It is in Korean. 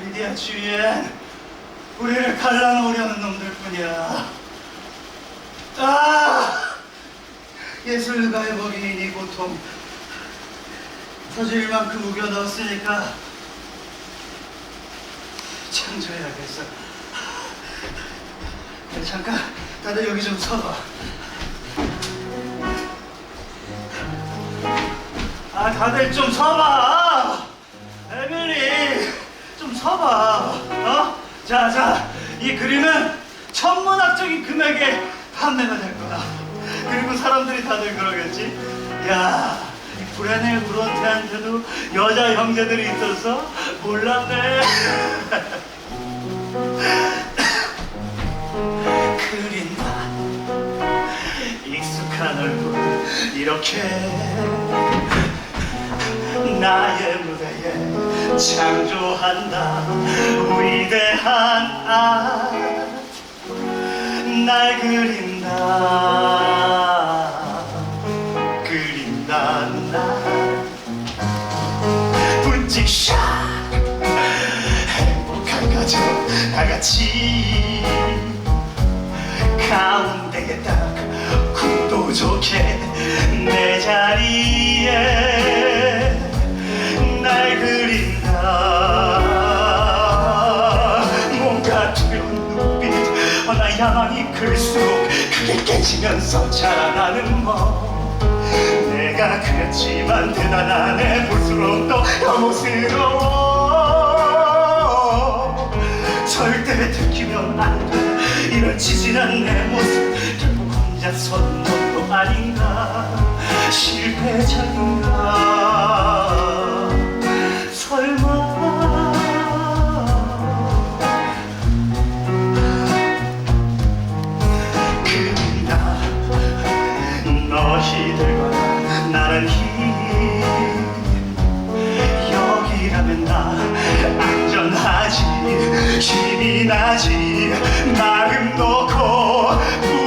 리디아 주위엔 우리를 갈라놓으려는 놈들뿐이야. 아! 예술가의 법인 이 고통 터질 만큼 우겨 넣었으니까 창조해야겠어. 그래, 잠깐 다들 여기 좀 서봐. 아 다들 좀 서봐. 서봐. 어? 자 자 이 그림은 천문학적인 금액에 판매가 될 거야. 그리고 사람들이 다들 그러겠지. 야. 이 브레넬 브론테한테도 여자 형제들이 있어서 몰랐네. 그린다 익숙한 얼굴 이렇게 나의 창조한다. 위대한 아날 그린다. 그린다 날 분찍 샷 행복한 가족 다 같이. 가운데에 딱 구도 좋게 내 자리 야망이 클수록 크게 깨지면서 자라나는 뭐 내가 그랬지만 대단하네 볼수록 더 혐오스러워. 절대 들키면 안돼. 이런 치질한 내 모습 결국 혼자 선 것도 아닌가. 실패자인가 너희들과 나란히. 여기라면 나 안전하지 힘이 나지 마음 놓고